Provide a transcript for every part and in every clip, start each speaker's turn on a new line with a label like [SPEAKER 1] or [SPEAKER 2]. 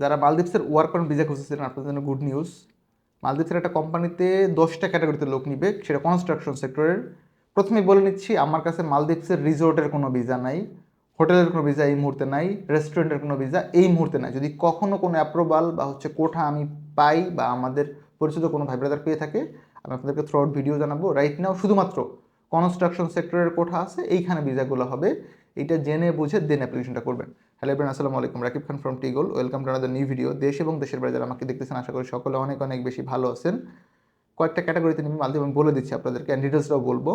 [SPEAKER 1] যারা মালদ্বীপসের work permit visa খুঁজেছিলেন আপনাদের জন্য গুড নিউজ মালদ্বীপসের একটা কোম্পানিতে দশটা ক্যাটাগরিতে লোক নিবে, সেটা কনস্ট্রাকশন সেক্টরের প্রথমে বলে নিচ্ছি, আমার কাছে মালদ্বীপসের রিসোর্টের কোনো ভিসা নাই হোটেলের কোনো ভিসা এই মুহূর্তে নাই রেস্টুরেন্টের কোনো ভিসা এই মুহূর্তে নাই। যদি কখনো কোনো অ্যাপ্রুভাল বা হচ্ছে কোঠা আমি পাই বা আমাদের পরিচিত কোনো ভাই ব্রাদার পেয়ে থাকে, আমি আপনাদেরকে থ্রু আউট ভিডিও জানাব। রাইট নাও শুধুমাত্র কনস্ট্রাকশন সেক্টরের কোঠা আছে, এইখানে ভিসাগুলো হবে। এটা জেনে বুঝে দেন অ্যাপ্লিকেশনটা করবেন। হ্যালো এবার আসসালামু আলাইকুম। Rakib Khan from টিগোল welcome to another new video দেশ এবং দেশের বাইরে যারা আমাকে দেখতেছেন, আশা করি সকলে অনেক অনেক বেশি ভালো আছেন। কয়েকটা ক্যাটাগরিতে আমি বলে দিচ্ছি আপনাদেরকে অ্যান্ড ডিটেলসটাও বলব।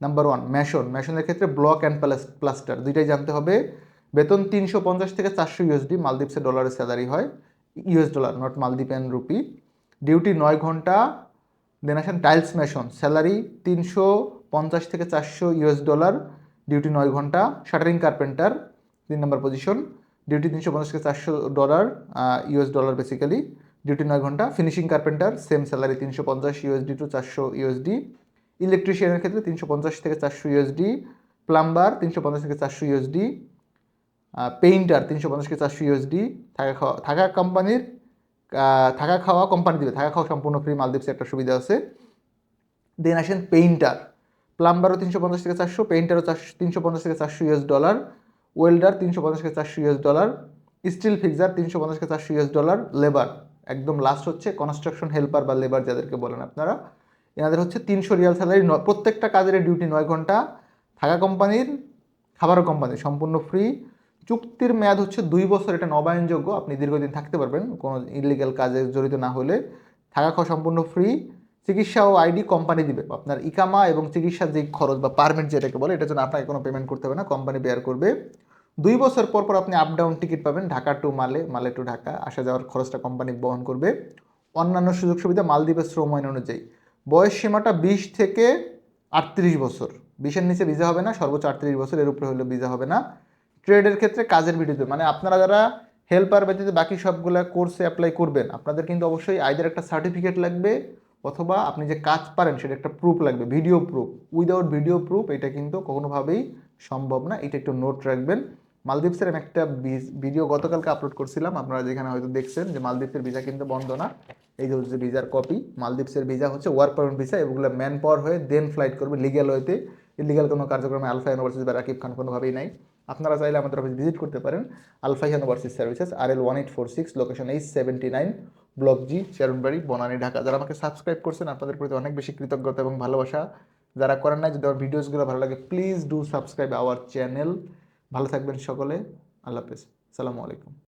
[SPEAKER 1] নাম্বার ওয়ান ম্যাশন ম্যাশনের ক্ষেত্রে ব্লক অ্যান্ড প্লাস প্লাস্টার দুইটাই জানতে হবে। বেতন তিনশো পঞ্চাশ থেকে চারশো ইউএসডি মালদ্বীপসের ডলারের স্যালারি হয় ইউএস ডলার নট মালদ্বীপ অ্যান্ড রুপি ডিউটি নয় ঘণ্টা দেন আসেন টাইলস ম্যাশন স্যালারি তিনশো পঞ্চাশ থেকে চারশো ইউএস ডলার ডিউটি নয় ঘণ্টা। শাটারিং কার্পেন্টার তিন নম্বর পজিশন ডিউটি তিনশো পঞ্চাশ থেকে চারশো dollar US dollar basically duty নয় ঘণ্টা ফিনিশিং কার্পেন্টার সেম স্যালারি তিনশো পঞ্চাশ ইউএসডি টু চারশো ইউএসডি ইলেকট্রিশিয়ানের ক্ষেত্রে তিনশো পঞ্চাশ থেকে চারশো ইউএসডি প্লাম্বার তিনশো পঞ্চাশ থেকে চারশো ইউএসডি পেইন্টার তিনশো পঞ্চাশ থেকে চারশো ইউএসডি থাকা খাওয়া, থাকা কোম্পানির থাকা খাওয়া কোম্পানি দেবে, থাকা খাওয়া সম্পূর্ণ ফ্রি মালদ্বীপসে একটা সুবিধা আছে। দেন আসেন পেইন্টার প্লাম্বারও তিনশো পঞ্চাশ থেকে চারশো পেইন্টারও চারশো, তিনশো পঞ্চাশ থেকে চারশো ইউএস ডলার ওয়েল্ডার তিনশো পঞ্চাশ থেকে চারশো ইউএস ডলার, স্টিল ফিক্সার তিনশো পঞ্চাশ থেকে চারশো ইউএস ডলার, লেবার, একদম লাস্ট হচ্ছে কনস্ট্রাকশন হেল্পার বা লেবার যাদেরকে বলেন আপনারা। এনাদের হচ্ছে তিনশো রিয়াল স্যালারি প্রত্যেকটা কাজের ডিউটি নয় ঘণ্টা, থাকা কোম্পানির, খাবারও কোম্পানির সম্পূর্ণ ফ্রি চুক্তির মেয়াদ হচ্ছে দুই বছর, এটা নবায়নযোগ্য, আপনি দীর্ঘদিন থাকতে পারবেন, কোনো ইলিগাল কাজে জড়িত না হলে। থাকা খাওয়া সম্পূর্ণ ফ্রি চিকিৎসা ও আইডি কোম্পানি দিবে। আপনার ইকামা এবং চিকিৎসার যে খরচ বা পারমিট যেটাকে বলে, এটার জন্য আপনাকে কোনো পেমেন্ট করতে হবে না কোম্পানি বেয়ার করবে। দুই বছর পর পর আপনি আপ ডাউন টিকিট পাবেন, ঢাকা টু মালে মালে টু ঢাকা। আসা যাওয়ার খরচটা কোম্পানি বহন করবে। অন্যান্য সুযোগ সুবিধা মালদ্বীপের শ্রম আইন অনুযায়ী। বয়স সীমাটা বিশ থেকে আটত্রিশ বছর। বিশের নিচে ভিসা হবে না, সর্বোচ্চ আটত্রিশ বছর, এর উপরে হলে ভিসা হবে না। ট্রেডের ক্ষেত্রে কাজের ভিডিওতে মানে আপনারা যারা হেল্পার ব্যতীত বাকি সবগুলো কোর্সে অ্যাপ্লাই করবেন, আপনাদের কিন্তু অবশ্যই আইদের একটা সার্টিফিকেট লাগবে অথবা আপনি যে কাজ পারেন, সেটা একটা প্রুফ লাগবে video proof without video proof এটা কিন্তু কোনোভাবেই সম্ভব না। এটা একটু নোট রাখবেন। মালদ্বীপসের আমি একটা ভিডিও গতকালকে আপলোড করছিলাম। আপনারা যেখানে হয়তো দেখছেন যে মালদ্বীপের ভিসা কিন্তু বন্ধ না। এই যে হচ্ছে ভিসার কপি মালদ্বীপসের ভিসা হচ্ছে ওয়ার্ক পারমিট ভিসা এগুলো ম্যান পাওয়ার হয়ে দেন ফ্লাইট করবে লিগ্যাল হয়েতে। ইলিগাল কোনো কার্যক্রমে আলফা ইউনিভার্সিটি বা রাকিব খান কোনোভাবেই নাই। আপনারা চাইলে আমাদের অফিস ভিজিট করতে পারেন। আলফা ইউনিভার্সিটি সার্ভিসেস আর L one eight four six location H seventy nine block G Chairmanbari Banani Dhaka যারা আমাকে সাবস্ক্রাইব করছেন, আপনাদের প্রতি অনেক বেশি কৃতজ্ঞতা এবং ভালোবাসা। যারা করেন নাই, যদি আমার ভিডিওসগুলো ভালো লাগে please do subscribe our channel ভালো থাকবেন সকলে আল্লাহ হাফেজ। সালামু আলাইকুম।